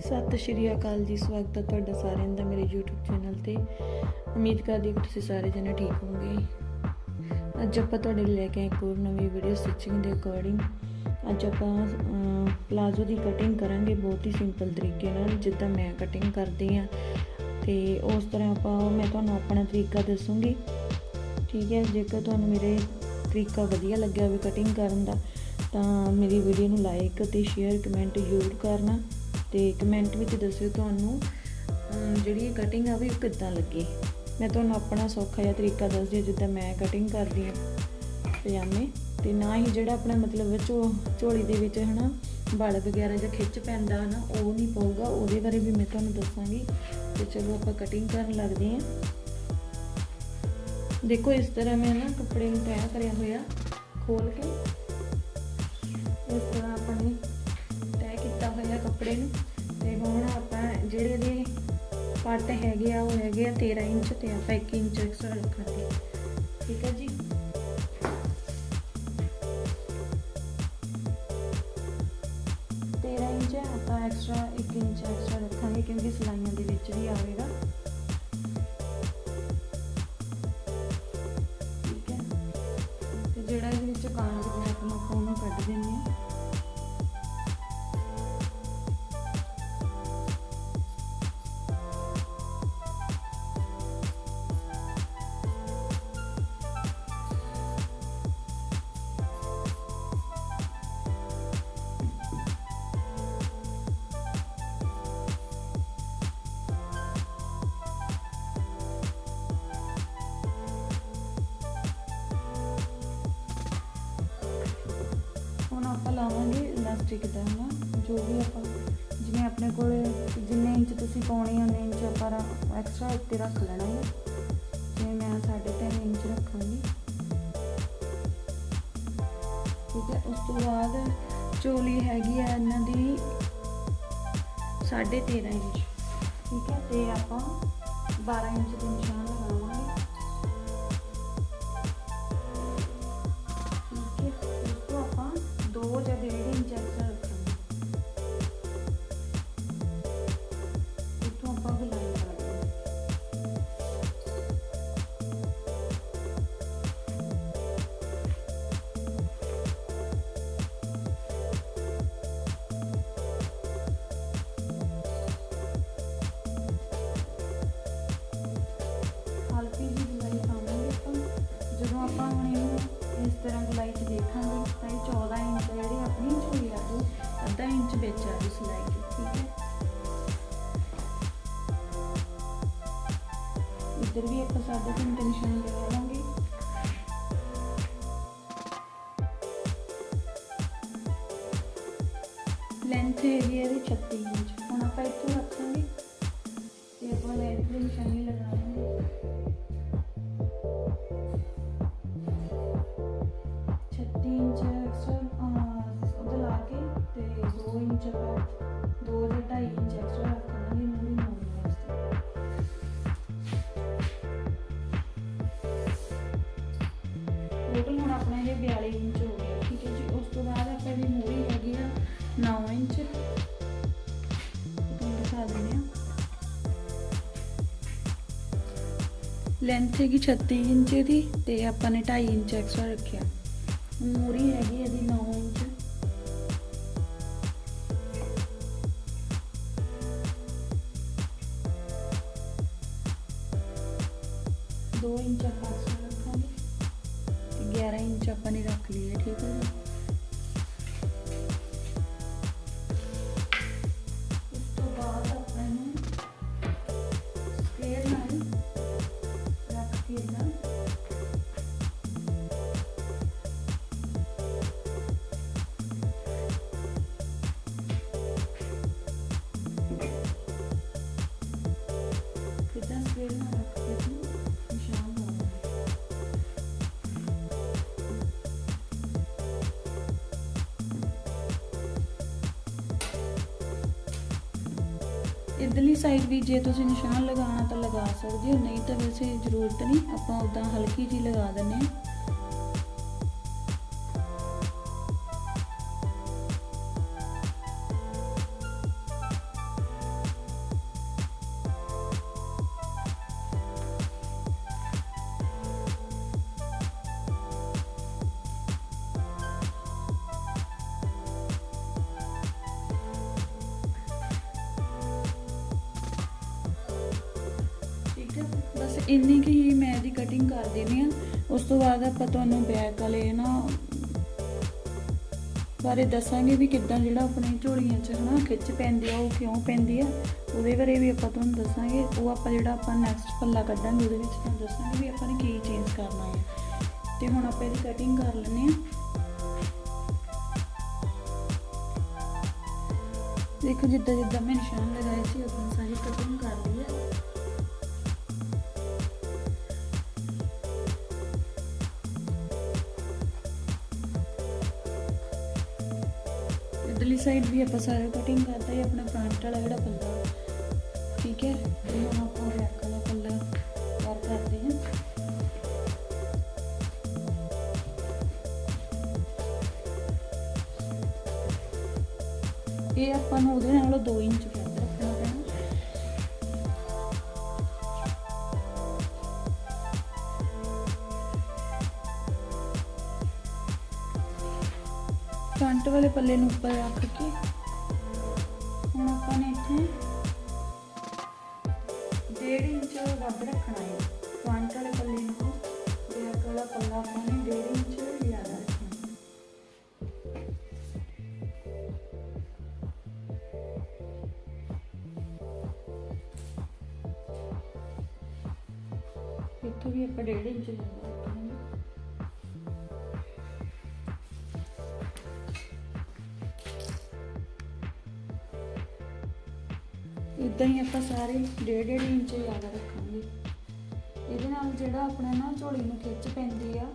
ਸਤਿ ਸ਼੍ਰੀ ਅਕਾਲ ਜੀ, ਸਵਾਗਤ ਹੈ ਤੁਹਾਡਾ ਸਾਰਿਆਂ ਦਾ ਮੇਰੇ YouTube ਚੈਨਲ ਤੇ। ਉਮੀਦ ਕਰਦੀ ਹਾਂ ਕਿ ਤੁਸੀਂ ਸਾਰੇ ਜਣੇ ਠੀਕ ਹੋਵੋਗੇ। ਅੱਜ ਆਪਾਂ ਤੁਹਾਡੇ ਲਈ ਲੈ ਕੇ ਆਏ ਇੱਕ ਹੋਰ ਨਵੀਂ ਵੀਡੀਓ ਸਟਿਚਿੰਗ ਦੇ ਅਕੋਰਡਿੰਗ ਅੱਜ ਆਪਾਂ ਪਲਾਜ਼ੋ ਦੀ ਕਟਿੰਗ ਕਰਾਂਗੇ ਬਹੁਤ ਹੀ ਸਿੰਪਲ ਤਰੀਕੇ ਨਾਲ, ਜਿੱਦਾਂ ਮੈਂ ਕਟਿੰਗ ਕਰਦੀ ਆ ਤੇ ਉਸ ਤਰ੍ਹਾਂ ਆਪਾਂ, ਮੈਂ ਤੁਹਾਨੂੰ ਆਪਣਾ ਤਰੀਕਾ ਦੱਸੂੰਗੀ। ਠੀਕ ਹੈ, ਜੇਕਰ ਤੁਹਾਨੂੰ ਮੇਰੇ ਤਰੀਕਾ ਵਧੀਆ ਲੱਗਿਆ ਹੋਵੇ ਕਟਿੰਗ ਕਰਨ ਦਾ, ਤਾਂ ਮੇਰੀ ਵੀਡੀਓ ਨੂੰ ਲਾਈਕ ਅਤੇ ਸ਼ੇਅਰ ਕਮੈਂਟ ਜ਼ਰੂਰ ਕਰਨਾ। ਤੇ ਕਮੈਂਟ ਵਿੱਚ ਦੱਸਿਓ ਤੁਹਾਨੂੰ ਜਿਹੜੀ ਇਹ ਕਟਿੰਗ ਆ ਵੀ ਕਿੱਦਾਂ ਲੱਗੀ? ਮੈਂ ਤੁਹਾਨੂੰ ਆਪਣਾ ਸੌਖਾ ਜਿਹਾ ਤਰੀਕਾ ਦੱਸਦੀ ਜਿੱਦਾਂ ਮੈਂ ਕਟਿੰਗ ਕਰਦੀ ਹਾਂ ਪਜਾਮੇ, ਤੇ ਨਾ ਹੀ ਜਿਹੜਾ ਆਪਣਾ ਮਤਲਬ ਵਿੱਚ ਝੋਲੀ ਦੇ ਵਿੱਚ ਹਨਾ ਬਲ ਵਗੈਰਾ ਜਾਂ ਖਿੱਚ ਪੈਂਦਾ ਹਨਾ, ਉਹ ਨਹੀਂ ਪਊਗਾ, ਉਹਦੇ ਬਾਰੇ ਵੀ ਮੈਂ ਤੁਹਾਨੂੰ ਦੱਸਾਂਗੀ। ਤੇ ਚਲੋ ਆਪਾਂ ਕਟਿੰਗ ਕਰਨ ਲੱਗਦੇ ਹਾਂ। ਦੇਖੋ ਇਸ ਤਰ੍ਹਾਂ ਮੈਂ ਨਾ ਕੱਪੜੇ ਨੂੰ ਤੈਅ ਕਰਿਆ ਹੋਇਆ ਖੋਲ ਕੇ ਕੱਪੜੇ ਨੂੰ ਤੇ ਹੁਣ ਆਪਾਂ ਜਿਹੜੇ ਦੇ ਪੱਟ ਹੈਗੇ ਆ, ਉਹ ਹੈਗੇ ਆ 13 ਇੰਚ ਤੇ ਆਪਾਂ 1 ਇੰਚ ਐਕਸਟਰਾ ਰੱਖਾਂਗੇ। ਠੀਕ ਹੈ ਜੀ? ਤੇਰਾਂ ਇੰਚ ਆਪਾਂ ਐਕਸਟਰਾ 1 ਇੰਚ ਐਕਸਟਰਾ ਰੱਖਾਂਗੇ ਕਿਉਂਕਿ ਸਲਾਈਆਂ ਦੇ ਵਿੱਚ ਵੀ ਆਵੇਗਾ। ਠੀਕ ਹੈ ਤੇ ਜਿਹੜਾ ਇਹਦੇ ਵਿੱਚ ਕਾਂਜ ਵਗੈਰਾ ਆਪਾਂ ਆਪਾਂ ਉਹਨੂੰ ਆਪਾਂ ਲਾਵਾਂਗੇ ਇਲਾਸਟਿਕ ਦਾ ਨਾ ਜੋ ਵੀ ਆਪਾਂ ਜਿਵੇਂ ਆਪਣੇ ਕੋਲ ਜਿੰਨੇ ਇੰਚ ਤੁਸੀਂ ਪਾਉਣੇ ਉਹਨੇ ਇੰਚ ਆਪਾਂ ਐਕਸਟਰਾ ਉੱਤੇ ਰੱਖ ਲੈਣਾ ਹੈ ਜਿਵੇਂ ਮੈਂ 3.5 ਇੰਚ ਰੱਖਾਂਗੀ। ਠੀਕ ਹੈ, ਉਸ ਤੋਂ ਬਾਅਦ ਚੋਲੀ ਹੈਗੀ ਆ ਇਹਨਾਂ ਦੀ 13.5 ਇੰਚ। ਠੀਕ ਹੈ, ਤੇ ਆਪਾਂ 12 ਇੰਚ ਦੇ ਨਿਸ਼ਾਨ ਤਰ੍ਹਾਂ ਗੁਲਾਈ 'ਚ ਦੇਖਾਂਗੇ, ਤਾਂ ਇਹ 14 ਇੰਚ ਜਿਹੜੀ ਆਪਣੀ ਝੋਲੀ ਆ ਉਹ, ਅੱਧਾ ਇੰਚ ਵਿੱਚ ਆ ਰਹੀ ਸਿਲਾਈ ਦੀ ਠੀਕ ਹੈ? ਇੱਧਰ ਵੀ ਆਪਾਂ ਸਾਢੇ ਤਿੰਨ ਨਿਸ਼ਾਨ ਲਗਾ ਲਾਂਗੇ 42 ਇੰਚ ਹੋ ਗਿਆ, ਠੀਕ ਹੈ ਜੀ। ਉਸ ਤੋਂ ਬਾਅਦ ਆਪਾਂ ਇਹਦੀ ਮੂਰੀ ਹੈਗੀ ਆ 9 ਇੰਚ। ਤੁਹਾਨੂੰ ਦਿਖਾ ਦਿੰਦੇ ਆ ਲੈਂਥ ਹੈਗੀ 36 ਇੰਚ ਦੀ ਤੇ ਆਪਾਂ ਨੇ 2.5 ਇੰਚ ਐਕਸਟਰਾ ਰੱਖਿਆ। ਮੂਰੀ ਹੈਗੀ ਇਹਦੀ 9 ਇੰਚ। ਦੋ ਇੰਚ ਆਪਾਂ 11 ਇੰਚ ਆਪਾਂ ਨੇ ਰੱਖ ਲਈ ਹੈ ਠੀਕ ਹੈ ਜੀ। ਇਧਰਲੀ ਸਾਈਡ ਵੀ ਜੇ ਤੁਸੀਂ ਨਿਸ਼ਾਨ ਲਗਾਉਣਾ ਤਾਂ ਲਗਾ ਸਕਦੇ ਹੋ, ਨਹੀਂ ਤਾਂ ਵੈਸੇ ਜ਼ਰੂਰਤ ਨਹੀਂ, ਆਪਾਂ ਉਦਾਂ ਹਲਕੀ ਜੀ ਲਗਾ ਦਿੰਨੇ ਹਾਂ। ਇੰਨੀ ਕੁ ਹੀ ਮੈਂ ਇਹਦੀ ਕਟਿੰਗ ਕਰ ਦੇਣੀ ਆ ਉਸ ਤੋਂ ਬਾਅਦ ਆਪਾਂ ਤੁਹਾਨੂੰ ਬੈਕ ਵਾਲੇ ਨਾ ਬਾਰੇ ਦੱਸਾਂਗੇ ਵੀ ਕਿੱਦਾਂ ਜਿਹੜਾ ਆਪਣੇ ਝੋਲੀਆਂ 'ਚ ਹਨਾ ਖਿੱਚ ਪੈਂਦੀ ਆ, ਉਹ ਕਿਉਂ ਪੈਂਦੀ ਆ। ਉਹਦੇ ਬਾਰੇ ਵੀ ਆਪਾਂ ਤੁਹਾਨੂੰ ਦੱਸਾਂਗੇ। ਉਹ ਆਪਾਂ ਜਿਹੜਾ ਆਪਾਂ ਨੈਕਸਟ ਪੱਲਾ ਕੱਢਾਂਗੇ, ਉਹਦੇ ਵਿੱਚ ਤੁਹਾਨੂੰ ਦੱਸਾਂਗੇ ਵੀ ਆਪਾਂ ਨੇ ਕੀ ਚੇਂਜ ਕਰਨਾ ਹੈ ਤੇ ਹੁਣ ਆਪਾਂ ਇਹਦੀ ਕਟਿੰਗ ਕਰ ਲੈਂਦੇ ਆ ਦੇਖੋ ਜਿੱਦਾਂ ਜਿੱਦਾਂ ਮੈਂ ਨਿਸ਼ਾਨ ਲਗਾਏ ਸੀ ਉਦੋਂ ਸਾਰੀ ਕਟਿੰਗ ਕਰ ਲਈ ਹੈ ਸਾਈਡ ਵੀ ਆਪਾਂ ਸਾਰਾ ਕਟਿੰਗ ਕਰਤਾ ਹੈ, ਆਪਣਾ ਫਰੰਟ ਵਾਲਾ ਜਿਹੜਾ ਪੱਲਾ। ਠੀਕ ਹੈ ਤੇ ਹੁਣ ਆਪਾਂ ਬੈਕ ਵਾਲਾ ਪੱਲਾ ਤਿਆਰ ਕਰਦੇ ਹਾਂ। ਇਹ ਆਪਾਂ ਨੂੰ ਉਹਦੇ ਨਾਲੋਂ 2 ਇੰਚ ਫਰੰਟ ਵਾਲੇ ਪੱਲੇ ਨੂੰ ਉੱਪਰ ਰੱਖ ਕੇ ਹੁਣ ਆਪਾਂ ਨੇ ਇੱਥੇ 1.5 ਇੰਚ ਵੱਧ ਰੱਖਣਾ ਹੈ ਫਰੰਟ ਵਾਲੇ ਪੱਲੇ ਨੂੰ ਬੈਕ ਵਾਲਾ ਪੱਲਾ ਆਪਾਂ ਨੇ 1.5 ਇੰਚ ਜ਼ਿਆਦਾ ਰੱਖਣਾ ਇੱਥੋਂ ਵੀ ਆਪਾਂ 1.5 ਇੰਚ ਜ਼ਿਆਦਾ ਡੇਢ ਡੇਢ ਇੰਚ ਜ਼ਿਆਦਾ ਰੱਖਾਂਗੇ। ਇਹਦੇ ਨਾਲ ਜਿਹੜਾ ਆਪਣਾ ਨਾ ਝੋਲੀ ਨੂੰ ਖਿੱਚ ਪੈਂਦੀ ਆ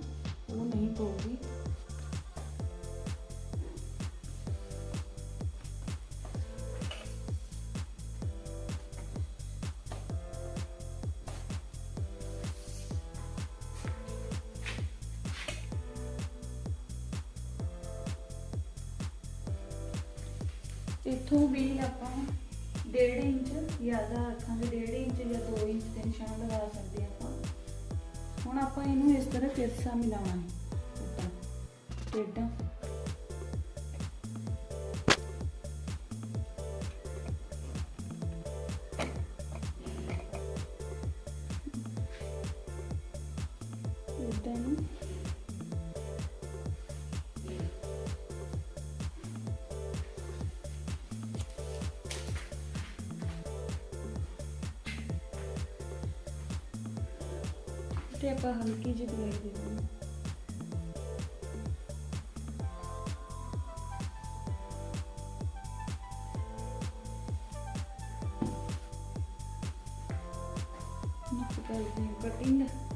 ਉਹ ਨਹੀਂ ਪਊਗੀ। ਇੱਥੋਂ ਵੀ ਆਪਾਂ 1.5 ਇੰਚ ਜ਼ਿਆਦਾ ਰੱਖਾਂਗੇ 1.5 ਇੰਚ ਜਾਂ 2 ਇੰਚ ਦੇ ਨਿਸ਼ਾਨ ਲਗਾ ਸਕਦੇ ਆਪਾਂ। ਹੁਣ ਆਪਾਂ ਇਹਨੂੰ ਇਸ ਤਰ੍ਹਾਂ ਕਿਰਸਾ ਮਿਲਾਉਣਾ ਹੈ ਉੱਪਰ ਟੇਢਾ ਇਦਾਂ ਨੂੰ ਤੇ ਆਪਾਂ ਹਲਕੀ ਜਿਹੀ ਦਵਾਈ ਦੇ ਦਿੰਦੇ ਨਿਕ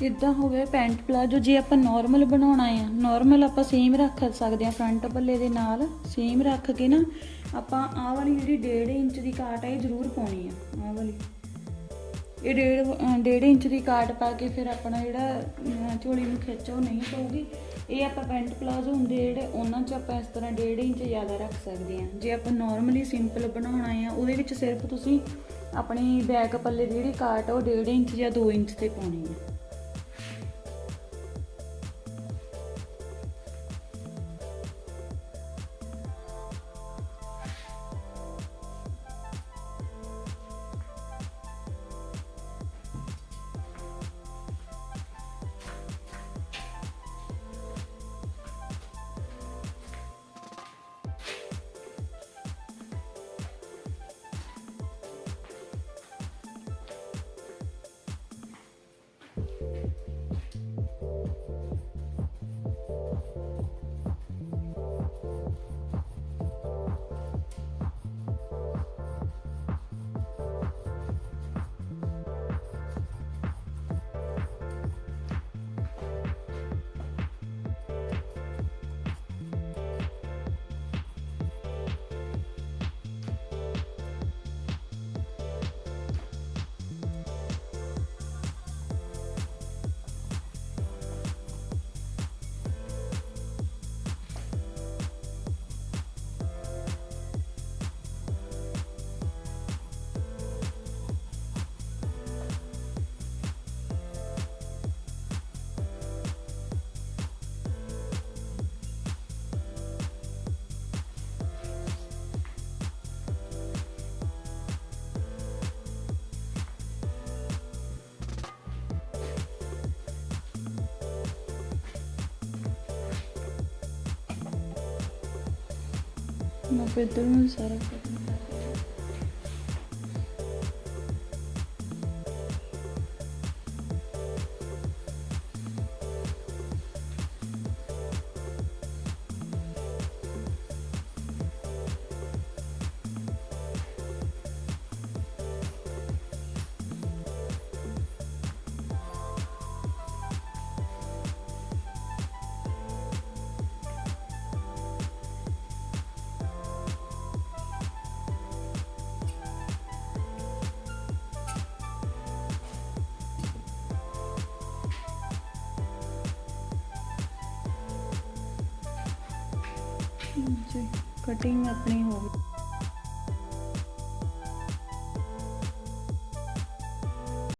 ਕਰਦੇ ਹੋ ਗਿਆ ਪੈਂਟ ਪਲਾਜੋ, ਜੇ ਆਪਾਂ ਨਾਰਮਲ ਬਣਾਉਣਾ ਆ ਨਾਰਮਲ ਆਪਾਂ ਸੇਮ ਰੱਖ ਸਕਦੇ ਆ ਫਰੰਟ ਪੱਲੇ ਦੇ ਨਾਲ ਸੇਮ ਰੱਖ ਕੇ ਨਾ ਆਪਾਂ ਆਹ ਵਾਲੀ ਜਿਹੜੀ 1.5 ਇੰਚ ਦੀ ਕਾਟ ਹੈ ਇਹ ਜ਼ਰੂਰ ਪਾਉਣੀ ਆ, ਆਹ ਵਾਲੀ। ਇਹ 1.5 1.5 ਇੰਚ ਦੀ ਕਾਟ ਪਾ ਕੇ ਫਿਰ ਆਪਣਾ ਜਿਹੜਾ ਝੋਲੀ ਨੂੰ ਖਿੱਚ, ਉਹ ਨਹੀਂ ਪਊਗੀ। ਇਹ ਆਪਾਂ ਪੈਂਟ ਪਲਾਜ਼ੋ ਹੁੰਦੇ ਜਿਹੜੇ ਉਹਨਾਂ 'ਚ ਆਪਾਂ ਇਸ ਤਰ੍ਹਾਂ 1.5 ਇੰਚ ਜ਼ਿਆਦਾ ਰੱਖ ਸਕਦੇ ਆ। ਜੇ ਆਪਾਂ ਨਾਰਮਲੀ ਸਿੰਪਲ ਬਣਾਉਣਾ ਆ, ਉਹਦੇ ਵਿੱਚ ਸਿਰਫ ਤੁਸੀਂ ਆਪਣੀ ਬੈਕ ਪੱਲੇ ਦੀ ਜਿਹੜੀ ਕਾਟ ਆ, ਉਹ 1.5 ਇੰਚ ਜਾਂ 2 ਇੰਚ ਤੇ ਪਾਉਣੀ ਆ। ਮੈਂ ਫਿਰ ਇੱਧਰ ਨੂੰ ਜੀ ਕਟਿੰਗ ਆਪਣੀ ਹੋ ਗਈ।